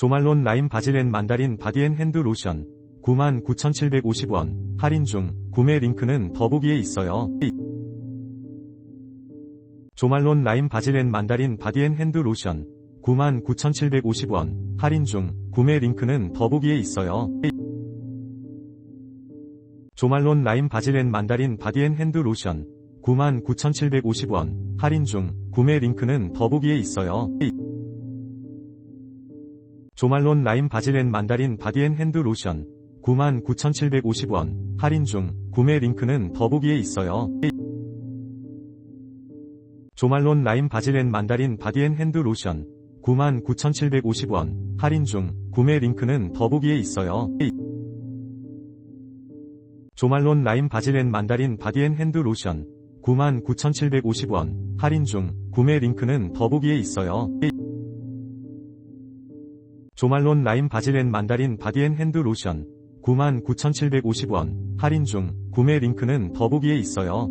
조말론 라임 바질앤 만다린 바디앤 핸드 로션 99,750원 할인 중 구매 링크는 더보기에 있어요. 조말론 라임 바질앤 만다린 바디앤 핸드 로션 99,750원 할인 중 구매 링크는 더보기에 있어요. 조말론 라임 바질앤 만다린 바디앤 핸드 로션 99,750원 할인 중 구매 링크는 더보기에 있어요. 조말론 라임 바질앤 만다린 바디앤 핸드 로션 99,750원 할인 중 구매 링크는 더보기에 있어요. 조말론 라임 바질앤 만다린 바디앤 핸드 로션 99,750원 할인 중 구매 링크는 더보기에 있어요. 조말론 라임 바질앤 만다린 바디앤 핸드 로션 99,750원 할인 중 구매 링크는 더보기에 있어요. 조말론 라임 바질앤 만다린 바디앤 핸드 로션 99,750원 할인 중 구매 링크는 더보기에 있어요.